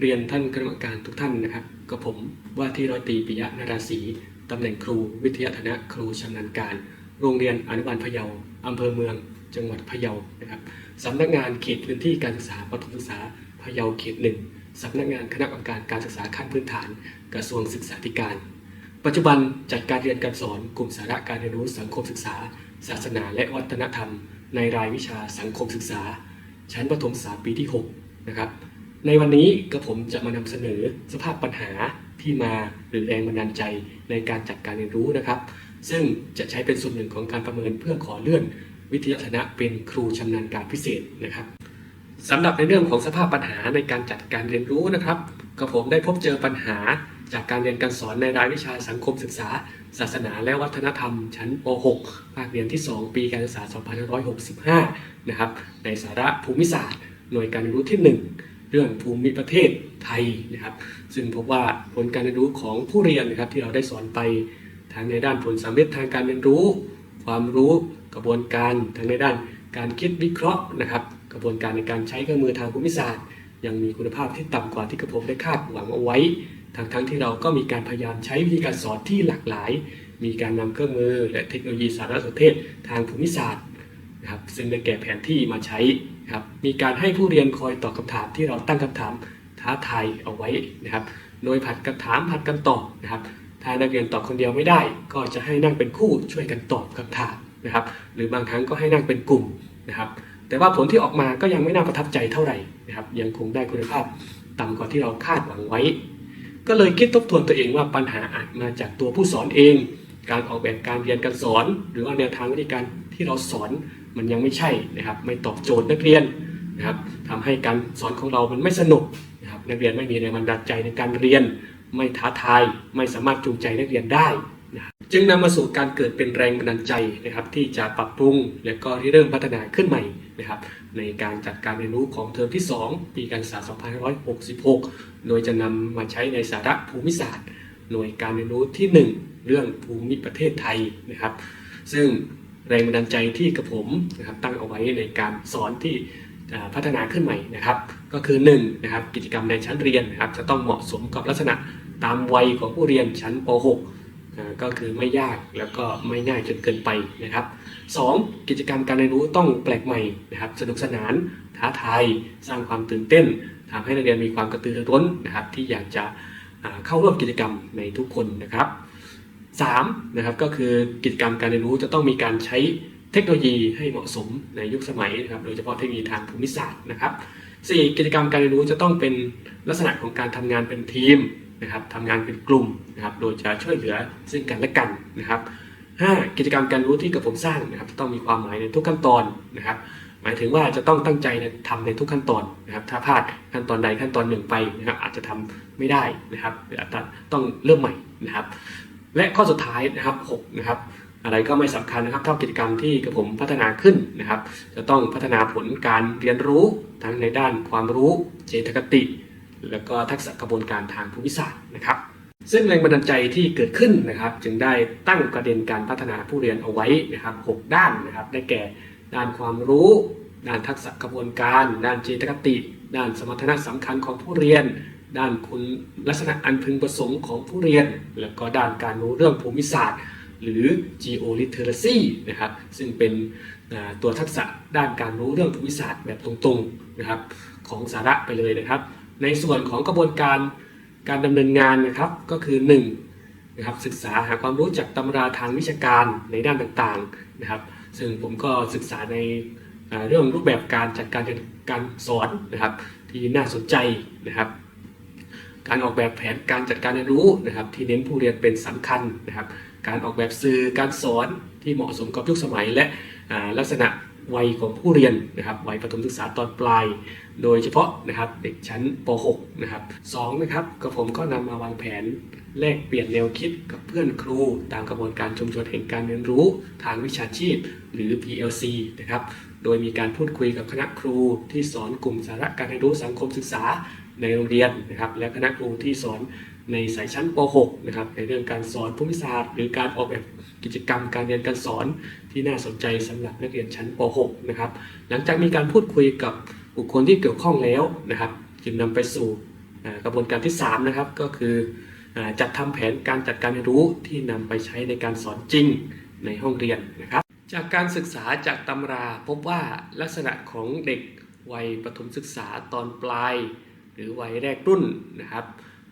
เรียนท่านคณะกรรมการทุกท่านนะครับก็ผมว่าที่ร้อยตีปิยะนาราศีตำแหน่งครูวิทยาฐานะครูชำนาญการ โรงเรียนอนุบาลพะเยาอำเภอเมือง จังหวัดพะเยานะครับสำนักงานเขตพื้นที่การศึกษาประถมศึกษาพะเยาเขตหนึ่งสำนักงานคณะกรรมการการศึกษาขั้นพื้นฐาน กระทรวงศึกษาธิการ ปัจจุบันจัดการเรียนการสอนกลุ่มสาระการเรียนรู้สังคมศึกษา ศาสนาและวัฒนธรรม ในรายวิชาสังคมศึกษา ชั้นประถมศึกษาปีที่6นะครับ ในวันนี้ก็ผมจะมานำเสนอสภาพปัญหาที่มาหรือแรงบันดาลใจในการจัดการเรียนรู้นะครับ ซึ่งจะใช้เป็นส่วนหนึ่งของการประเมินเพื่อขอเลื่อนวิทยาฐานะเป็นครูชำนาญการพิเศษนะครับสำหรับในเรื่องของสภาพปัญหาในการจัดการเรียนรู้นะครับก็ผมได้พบเจอปัญหาจากการเรียนการสอนในรายวิชาสังคมศึกษา ศาสนาและวัฒนธรรม ชั้นป .6 ภาคเรียนที่ 2 ปีการศึกษา 2565 นะครับ ในสาระภูมิศาสตร์ หน่วยการเรียนรู้ที่ 1 เรื่องภูมิประเทศไทยนะครับ ซึ่งพบว่าผลการเรียนรู้ของผู้เรียนนะครับที่เราได้สอนไปทั้งในด้านผลสำเร็จทางการเรียนรู้ ความรู้กระบวนการทั้งในด้านการคิดวิเคราะห์นะครับ กระบวนการในการใช้เครื่องมือทางภูมิศาสตร์ ยังมีคุณภาพที่ต่ำกว่าที่กระผมได้คาดหวังเอาไว้ ทั้งทั้งที่เราก็มีการพยายามใช้วิธีการสอนที่หลากหลาย มีการนำเครื่องมือและเทคโนโลยีสารสนเทศทางภูมิศาสตร์นะครับซึ่งได้แก่แผนที่มาใช้ นะครับมีการให้ผู้เรียนคอยตอบคำถามที่เราตั้งคำถามท้าทายเอาไว้นะครับ โดยผัดกันถามผัดกันตอบนะครับ ถ้านักเรียนตอบคนเดียวไม่ได้ ก็จะให้นั่งเป็นคู่ช่วยกันตอบคำถามนะครับ หรือบางครั้งก็ให้นั่งเป็นกลุ่มนะครับ แต่ว่าผลที่ออกมาก็ยังไม่น่าประทับใจเท่าไหร่นะครับ ยังคงได้คุณภาพต่ำกว่าที่เราคาดหวังไว้ ก็เลยคิดทบทวนตัวเองว่าปัญหาอาจมาจากตัวผู้สอนเอง การออกแบบการเรียนการสอน หรือว่าแนวทางวิธีการที่เราสอน มันยังไม่ใช่นะครับ ไม่ตอบโจทย์นักเรียนนะครับทำให้การสอนของเรามันไม่สนุกนะครับนักเรียนไม่มีแรงบันดาลใจในการเรียน ไม่ท้าทาย ไม่สามารถจูงใจนักเรียนได้นะครับจึงนำมาสู่การเกิดเป็นแรงบันดาลใจนะครับ ที่จะปรับปรุงและก็เริ่มพัฒนาขึ้นใหม่นะครับในการจัดการเรียนรู้ของเทอมที่ 2 ปีการศึกษา 2566 โดยจะนำมาใช้ในสาระภูมิศาสตร์ หน่วยการเรียนรู้ที่ 1 เรื่องภูมิประเทศไทยนะครับ ซึ่ง แรงบันดาลใจที่กระผมนะครับตั้งเอาไว้ในการสอนที่พัฒนาขึ้นใหม่นะครับ ก็คือ1นะครับกิจกรรมในชั้นเรียนนะครับจะต้องเหมาะสมกับลักษณะตามวัยของผู้เรียนชั้นป .6 ก็คือไม่ยากแล้วก็ไม่ง่ายจนเกินไปนะครับ 2. กิจกรรมการเรียนรู้ต้องแปลกใหม่นะครับ สนุกสนานท้าทายสร้างความตื่นเต้นทำให้นักเรียนมีความกระตือรือร้นนะครับ ที่อยากจะเข้าร่วมกิจกรรมในทุกคนนะครับ 3. นะครับก็คือกิจกรรมการเรียนรู้จะต้องมีการใช้เทคโนโลยีให้เหมาะสมในยุคสมัยนะครับโดยเฉพาะเทคโนโลยีทางภูมิศาสตร์นะครับ 4. กิจกรรมการเรียนรู้จะต้องเป็นลักษณะของการทำงานเป็นทีมนะครับทำงานเป็นกลุ่มนะครับโดยจะช่วยเหลือซึ่งกันและกันนะครับ 5. กิจกรรมการรู้ที่กับผมสร้างนะครับต้องมีความหมายในทุกขั้นตอนนะครับ หมายถึงว่าจะต้องตั้งใจทำในทุกขั้นตอนนะครับ ถ้าพลาดขั้นตอนใดขั้นตอนหนึ่งไปนะครับอาจจะทำไม่ได้นะครับหรืออาจจะต้องเริ่มใหม่นะครับ และข้อสุดท้ายนะครับ6นะครับอะไรก็ไม่สำคัญนะครับเท่ากิจกรรมที่กับผมพัฒนาขึ้นนะครับ จะต้องพัฒนาผลการเรียนรู้ทั้งในด้านความรู้เจตคติ แล้วก็ทักษะกระบวนการทางภูมิศาสตร์นะครับ ซึ่งแรงบันดาลใจที่เกิดขึ้นนะครับ จึงได้ตั้งประเด็นการพัฒนาผู้เรียนเอาไว้นะครับ 6 ด้านนะครับ ได้แก่ด้านความรู้ ด้านทักษะกระบวนการ ด้านเจตคติ ด้านสมรรถนะสำคัญของผู้เรียน ด้านคุณลักษณะอันพึงประสงค์ของผู้เรียน แล้วก็ด้านการรู้เรื่องภูมิศาสตร์ หรือ geoliteracy นะครับ ซึ่งเป็นตัวทักษะด้านการรู้เรื่องภูมิศาสตร์แบบตรงๆนะครับของสาระไปเลยนะครับ ในส่วนของกระบวนการการดำเนินงานนะครับก็คือ1นะครับศึกษาหาความรู้จากตำราทางวิชาการในด้านต่างๆนะครับ ซึ่งผมก็ศึกษาในเรื่องรูปแบบการจัดการการสอนนะครับที่น่าสนใจนะครับ การออกแบบแผนการจัดการเรียนรู้นะครับ ที่เน้นผู้เรียนเป็นสำคัญนะครับ การออกแบบสื่อการสอนที่เหมาะสมกับยุคสมัย และลักษณะวัยของผู้เรียนนะครับวัยประถมศึกษาตอนปลาย โดยเฉพาะนะครับเด็กชั้นป .6 นะครับสองนะครับกับผมก็นำมาวางแผนแลกเปลี่ยนแนวคิดกับเพื่อนครู ตามกระบวนการชุมชนแห่งการเรียนรู้ทางวิชาชีพ หรือ PLC นะครับ โดยมีการพูดคุยกับคณะครูที่สอนกลุ่มสาระการเรียนรู้สังคมศึกษา ในโรงเรียนนะครับ และคณะครูที่สอนในสายชั้นป .6 นะครับในเรื่องการสอนภูมิศาสตร์ หรือการออกแบบกิจกรรมการเรียนการสอนที่น่าสนใจสำหรับนักเรียนชั้นป .6 นะครับหลังจากมีการพูดคุยกับบุคคลที่เกี่ยวข้องแล้วนะครับ จึงนำไปสู่กระบวนการที่3นะครับก็คือจัดทำแผนการจัดการเรียนรู้ที่นำไปใช้ในการสอนจริงในห้องเรียนนะครับ จากการศึกษาจากตำราพบว่าลักษณะของเด็กวัยประถมศึกษาตอนปลาย หรือวัยแรกรุ่นนะครับ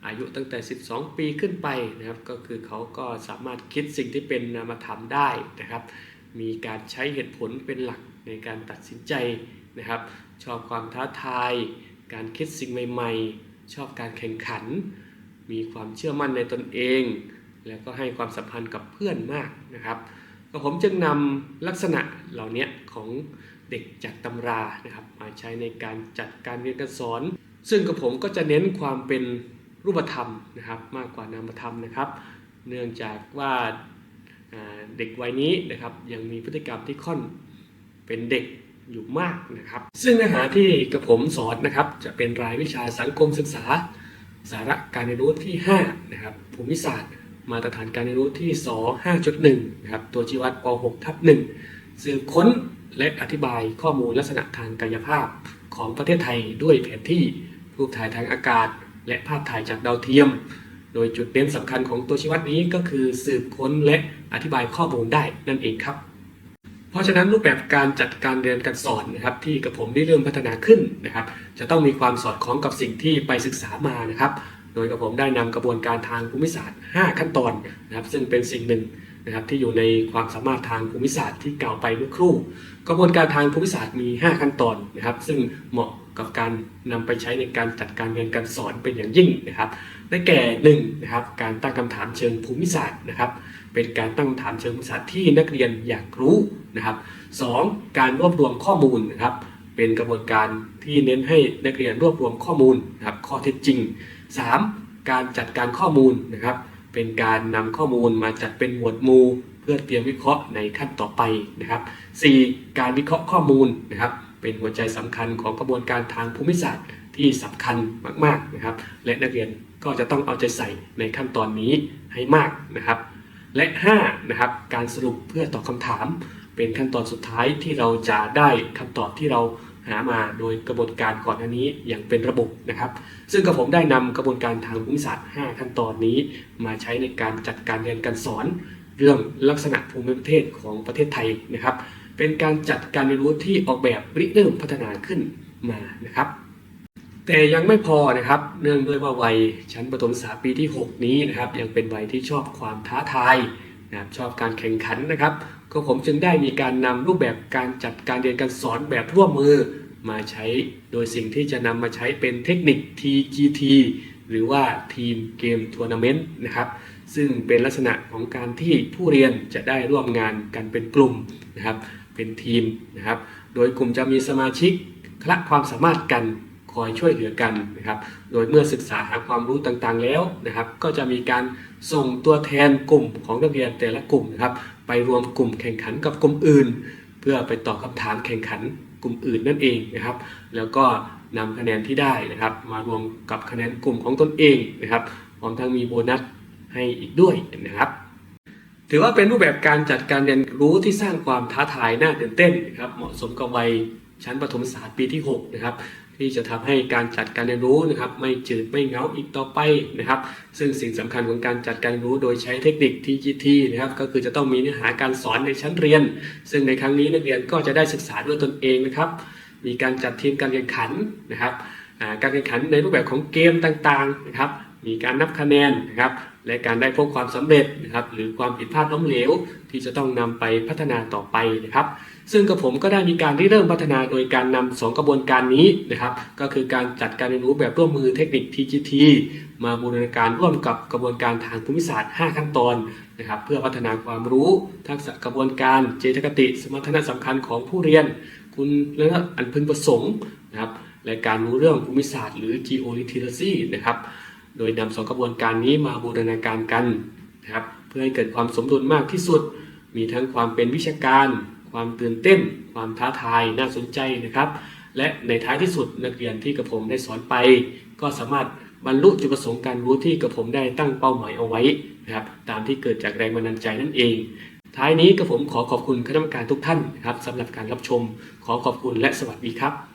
อายุตั้งแต่ 12 ปีขึ้นไปนะครับ ก็คือเขาก็สามารถคิดสิ่งที่เป็นนามธรรมได้นะครับ มีการใช้เหตุผลเป็นหลักในการตัดสินใจนะครับ ชอบความท้าทาย การคิดสิ่งใหม่ๆ ชอบการแข่งขัน มีความเชื่อมั่นในตนเอง แล้วก็ให้ความสัมพันธ์กับเพื่อนมากนะครับก็ผมจึงนำลักษณะเหล่านี้ของเด็กจากตำรานะครับ มาใช้ในการจัดการเรียนการสอน ซึ่งกับผมก็จะเน้นความเป็นรูปธรรมนะครับ มากกว่านามธรรมนะครับ เนื่องจากว่าเด็กวัยนี้นะครับยังมีพฤติกรรมที่ค่อนเป็นเด็กอยู่มากนะครับ ซึ่งเนื้อหาที่กับผมสอนนะครับ จะเป็นรายวิชาสังคมศึกษา สาระการเรียนรู้ที่5นะครับภูมิศาสตร์ มาตรฐานการเรียนรู้ที่ 2 5.1นะครับตัวชี้วัดป .6 ทับ1สืบค้นและอธิบายข้อมูลลักษณะทางกายภาพของประเทศไทยด้วยแผนที่ รูปถ่ายทางอากาศ และภาพถ่ายจากดาวเทียม โดยจุดเน้นสำคัญของตัวชี้วัดนี้ก็คือสืบค้นและอธิบายข้อมูลได้นั่นเองครับ เพราะฉะนั้นรูปแบบการจัดการเรียนการสอนนะครับที่กับผมได้เริ่มพัฒนาขึ้นนะครับ จะต้องมีความสอดคล้องกับสิ่งที่ไปศึกษามานะครับ โดยกับผมได้นำกระบวนการทางภูมิศาสตร์ 5 ขั้นตอนนะครับ ซึ่งเป็นสิ่งหนึ่งนะครับที่อยู่ในความสามารถทางภูมิศาสตร์ที่กล่าวไปเมื่อครู่ กระบวนการทางภูมิศาสตร์มี 5 ขั้นตอนนะครับ ซึ่งเหมาะ กับการนำไปใช้ในการจัดการเรียนการสอนเป็นอย่างยิ่งนะครับ ได้แก่หนึ่งนะครับการตั้งคำถามเชิงภูมิศาสตร์นะครับ เป็นการตั้งคำถามเชิงภูมิศาสตร์ที่นักเรียนอยากรู้นะครับสองการรวบรวมข้อมูลนะครับ เป็นกระบวนการที่เน้นให้นักเรียนรวบรวมข้อมูลนะครับข้อเท็จจริง 3. การจัดการข้อมูลนะครับ เป็นการนำข้อมูลมาจัดเป็นหมวดหมู่ เพื่อเตรียมวิเคราะห์ในขั้นต่อไปนะครับ 4. การวิเคราะห์ข้อมูลนะครับ เป็นหัวใจสำคัญของกระบวนการทางภูมิศาสตร์ที่สำคัญมากๆนะครับ และนักเรียนก็จะต้องเอาใจใส่ในขั้นตอนนี้ให้มากนะครับ และ 5. นะครับการสรุปเพื่อตอบคำถาม เป็นขั้นตอนสุดท้ายที่เราจะได้คำตอบที่เราหามาโดยกระบวนการก่อนหน้านี้อย่างเป็นระบบนะครับ ซึ่งกระผมได้นำกระบวนการทางภูมิศาสตร์ 5 ขั้นตอนนี้ มาใช้ในการจัดการเรียนการสอน เรื่องลักษณะภูมิประเทศของประเทศไทยนะครับ เป็นการจัดการเรียนรู้ที่ออกแบบริเริ่มพัฒนาขึ้นมานะครับ แต่ยังไม่พอนะครับ เนื่องด้วยว่าวัยชั้นประถมศึกษาปีที่ 6 นี้นะครับ ยังเป็นวัยที่ชอบความท้าทายนะครับชอบการแข่งขันนะครับ ก็ผมจึงได้มีการนำรูปแบบการจัดการเรียนการสอนแบบร่วมมือมาใช้ โดยสิ่งที่จะนำมาใช้เป็นเทคนิค TGT หรือว่าทีมเกมทัวร์นาเมนต์นะครับซึ่งเป็นลักษณะของการที่ผู้เรียนจะได้ร่วมงานกันเป็นกลุ่มนะครับ เป็นทีมนะครับ โดยกลุ่มจะมีสมาชิกคละความสามารถกันคอยช่วยเหลือกันนะครับ โดยเมื่อศึกษาหาความรู้ต่างๆแล้วนะครับ ก็จะมีการส่งตัวแทนกลุ่มของนักเรียนแต่ละกลุ่มนะครับ ไปรวมกลุ่มแข่งขันกับกลุ่มอื่น เพื่อไปตอบคำถามแข่งขันกลุ่มอื่นนั่นเองนะครับ แล้วก็นำคะแนนที่ได้นะครับ มารวมกับคะแนนกลุ่มของตนเองนะครับพร้อมทั้งมีโบนัสให้อีกด้วยนะครับ ถือว่าเป็นรูปแบบการจัดการเรียนรู้ที่สร้างความท้าทายน่าตื่นเต้นนะครับเหมาะสมกับวัยชั้นประถมศึกษาปีที่6นะครับที่จะทำให้การจัดการเรียนรู้นะครับ ไม่จืดไม่เงาอีกต่อไปนะครับ ซึ่งสิ่งสำคัญของการจัดการเรียนรู้โดยใช้เทคนิค TGT นะครับ ก็คือจะต้องมีเนื้อหาการสอนในชั้นเรียน ซึ่งในครั้งนี้นักเรียนก็จะได้ศึกษาด้วยตนเองนะครับ มีการจัดทีมการแข่งขันนะครับการแข่งขันในรูปแบบของเกมต่างๆนะครับ มีการนับคะแนนนะครับ และการได้พบความสำเร็จนะครับ หรือความผิดพลาดล้มเหลว ที่จะต้องนำไปพัฒนาต่อไปนะครับ ซึ่งกับผมก็ได้มีการริเริ่มพัฒนาโดยการนำสองกระบวนการนี้นะครับ ก็คือการจัดการเรียนรู้แบบร่วมมือเทคนิค TGT มาบูรณาการร่วมกับกระบวนการทางภูมิศาสตร์ 5 ขั้นตอนนะครับ เพื่อพัฒนาความรู้ทักษะกระบวนการเจตคติ สมรรถนะสำคัญของผู้เรียน คุณและอันพึงประสงค์นะครับและการรู้เรื่องภูมิศาสตร์ หรือ geoliteracy นะครับ โดยนำสองกระบวนการนี้มาบูรณาการกันนะครับ เพื่อให้เกิดความสมดุลมากที่สุด มีทั้งความเป็นวิชาการ ความตื่นเต้น ความท้าทายน่าสนใจนะครับ และในท้ายที่สุดนักเรียนที่กระผมได้สอนไป ก็สามารถบรรลุจุดประสงค์การรู้ที่กระผมได้ตั้งเป้าหมายเอาไว้นะครับ ตามที่เกิดจากแรงบันดาลใจนั่นเอง ท้ายนี้กระผมขอขอบคุณคณะกรรมการทุกท่านนะครับสำหรับการรับชม ขอขอบคุณและสวัสดีครับ